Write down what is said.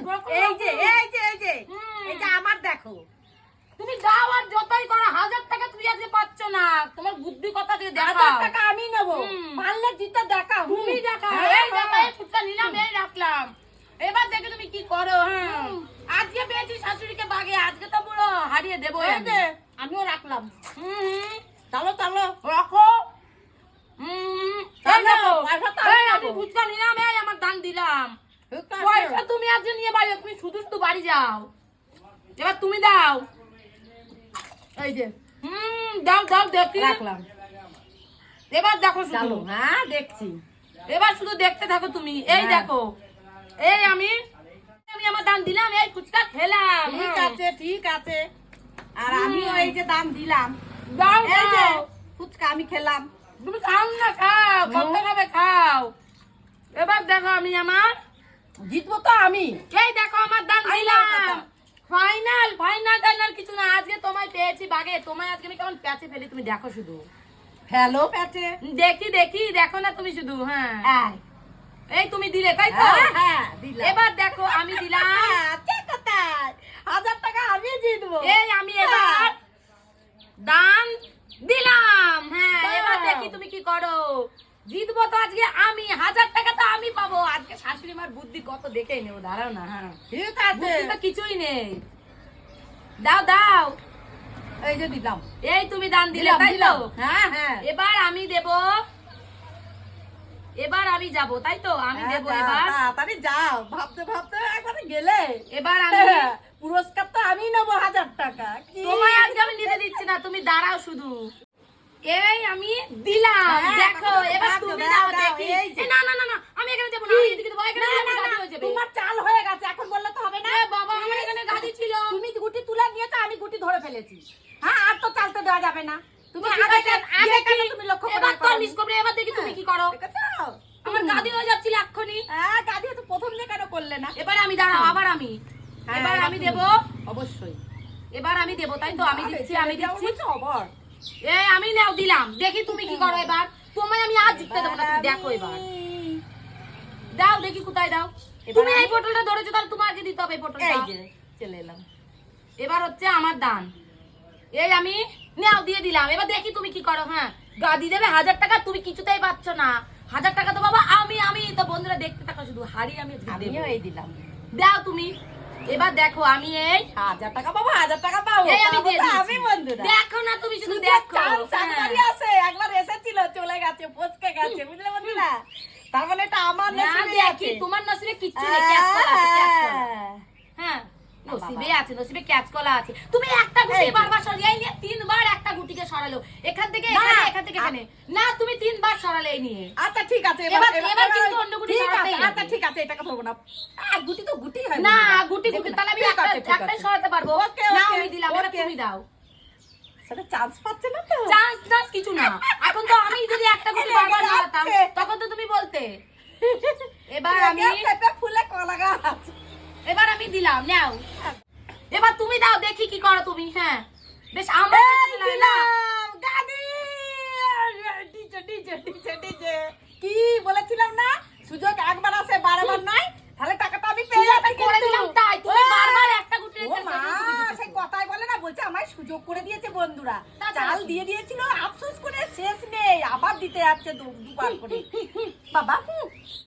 এরকম এই যে এই যে এই যে এই যে আমার দেখো। তুমি দাও আর যতই করো হাজার টাকা তুমি আজকে পাচ্ছ না। তোমার বুদ্ধি কথা দিয়ে হাজার টাকা আমি নেব। পারলে জিতে দেখা তুমি দেখাও। হ্যাঁ, এই দেখো হ্যাঁ। এই ফুটকা নিলাম এই রাখলাম। এবার দেখে তুমি কি করো হ্যাঁ। আজকে পেয়েছি শাশুড়িকে বাগে আজকে তো পুরো হারিয়ে দেবো আমিও রাখলাম। হুম চলো চলো রাখো। হুম আমি। ফুচকা নিলাম আমার দান দিলাম। পয়সা তুমি আজকে নিয়ে বাড়ি তুমি শুধু শুধু বাড়ি যাও। এবার তুমি দাও। এই যে হুম দাও দাও দেখি। রাখলাম। এবার দেখো শুধু। হ্যাঁ দেখছি। এবার শুধু দেখতে থাকো তুমি। এই হ্যাঁ। দেখো এই আমি আমি আমার দান দিলাম এই ফুচকা খেলাম। ঠিক আছে ঠিক আছে। আর আমিও এই যে দাম দিলাম। দাও এই যে দাও। ফুচকা আমি খেলাম। তুমি খাও না খাও কত খাবে খাও। এবার দেখো আমি আমার জিতবো তো আমি। এই দেখো আমার দান দিলাম। ফাইনাল ফাইনাল ফাইনাল টাইনাল কিছু না। আজকে তোমায় পেয়েছি বাগে তোমায় আজকে আমি কেমন প্যাচে ফেলি তুমি দেখো শুধু। হ্যালো প্যাচে। দেখি দেখি দেখো না তুমি শুধু হ্যাঁ। এই তুমি দিলে তাই তো? হ্যাঁ, হ্যাঁ দিলাম। এবার দেখো আমি দিলাম হ্যাঁ, আচ্ছা কোথায় হাজার টাকা আমি জিতবো এই আমি এবার দান দিলাম হ্যাঁ দাও। এবার দেখি তুমি কি করো। জিতবো তো আজকে আমি হাজার টাকা তো আমি পাবো। আজকে শাশুড়ি মার বুদ্ধি কত দেখেই নেব দাঁড়াও না হ্যাঁ। ঠিক আছে। তো কিছুই নেই। দাও দাও। এই যে দিলাম। এই তুমি দান দিলে তাই তো? হ্যাঁ হ্যাঁ। এবার আমি দেব। এবার আমি যাব তাই তো? আমি হ্যাঁ, দেব এবার। তাড়াতাড়ি যাও ভাবতে ভাবতে একবারে গেলে। এবার আমি পুরস্কার তো আমি নেব হাজার টাকা। তোমায় আজকে আমি নিতে দিচ্ছি না তুমি দাঁড়াও শুধু। এই আমি দিলাম। হ্যাঁ, দেখো এবার তুমি দাও, দেখি। না না না না আমি এখানে যাব না আমি এদিকে দেবো এখানে না, গাড়ি হয়ে যাবে। তোমার চাল হয়ে গেছে এখন বললে তো হবে না। এ বাবা আমার এখানে গাড়ি ছিল। তুমি গুটি তুলে নিয়েছো আমি গুটি ধরে ফেলেছি। হ্যাঁ আর তো চালতে দেওয়া যাবে না। তুমি আগে আগে কেন তুমি লক্ষ্য করে এবার তো মিস করবে এবার দেখি তুমি কি করো। আমার গাড়ি হয়ে যাচ্ছিল এক্ষুনি। হ্যাঁ গাড়ি তো প্রথম দিয়ে কেন করলে না? এবার আমি দাঁড়াও আবার আমি। হ্যাঁ, এবার আমি। দেব। অবশ্যই। এবার আমি দেব তাই তো? আমি দিচ্ছি আমি দিচ্ছি। খবর। এ আমি নাও দিলাম। দেখি তুমি কি করো এবার। তোমায় আমি আজ জিততে দেবো না তুমি দেখো এবার। দাও দেখি কোথায় দাও। তুমি এই পটলটা ধরেছো তাহলে তোমাকে দিতে হবে এই পটলটা এই যে চলে এলাম। এবার হচ্ছে আমার দান। এই আমি নাও দিয়ে দিলাম। এবার দেখি তুমি কি করো হ্যাঁ। গাদি দেবে হাজার টাকা তুমি কিছুতেই পাচ্ছ না। হাজার টাকা তো বাবা আমি আমি। তো বন্ধুরা দেখতে থাকো শুধু হারি আমি আমিও এই দিলাম। দাও তুমি। এবার দেখো আমি এই হাজার টাকা পাবো হাজার টাকা পাবো। এই আমি বন্ধুরা। দেখো না তুমি শুধু দেখো chance হ্যাঁ। আছে একবার এসেছিল চলে গেছে ফসকে গেছে বুঝলে বন্ধুরা? তার মানে এটা আমার নসিবে আছে। তোমার নসিবে কিচ্ছু নেই ক্যাচ কলা হ্যাঁ। হ্যাঁ নসিবে আছে নসিবে ক্যাচ কলা আছে। তুমি একটা গুটি বারবার সরিয়ে নিয়ে তিনবার একটা গুটিকে সরালো। এখান থেকে এখানে এখান থেকে এখানে। না তুমি তিনবার সরালে নিয়ে। আচ্ছা ঠিক আছে এবার- এবার কিন্তু অন্য গুটি হবে। আচ্ছা ঠিক আছে এটাকে ধরবো না। আর গুটি তো গুটি হয় না গুটি গুটি তাহলে আমি একটা একটাই সরাতে পারব। ওকে, না ওকে, আমি দিলাম ওকে। তুমি দাও। সেটা চান্স পাচ্ছে না তো? চান্স চান্স কিছু না। এখন তো আমি যদি একটা গুটি লেগে বারবার তখন তো তুমি বলতে। এবার আমি ফুলে কলা গাছ। এবার আমি দিলাম নাও। এবার তুমি দাও দেখি কি করো তুমি হ্যাঁ। বেশ আমার এই কাছে লাগে না। দিলাম গাদি! DJ DJ DJ DJ. কি বলেছিলাম না? সুযোগ একবার আসে বারবার নয় তাহলে টাকাটা আমি পেয়ে সুযোগ যাচ্ছি করে কিন্তু। দিলাম তাই তুমি ও, বারবার একটা গুটি ও রেখে মা, তুমি দিতেছো। সেই কথাই বলে না বলছে আমায় সুযোগ করে দিয়েছে বন্ধুরা। চাল দিয়ে দিয়েছিল আফসোস করে শেষ নেই। আবার দিতে যাচ্ছে দুবার করে। বাবা।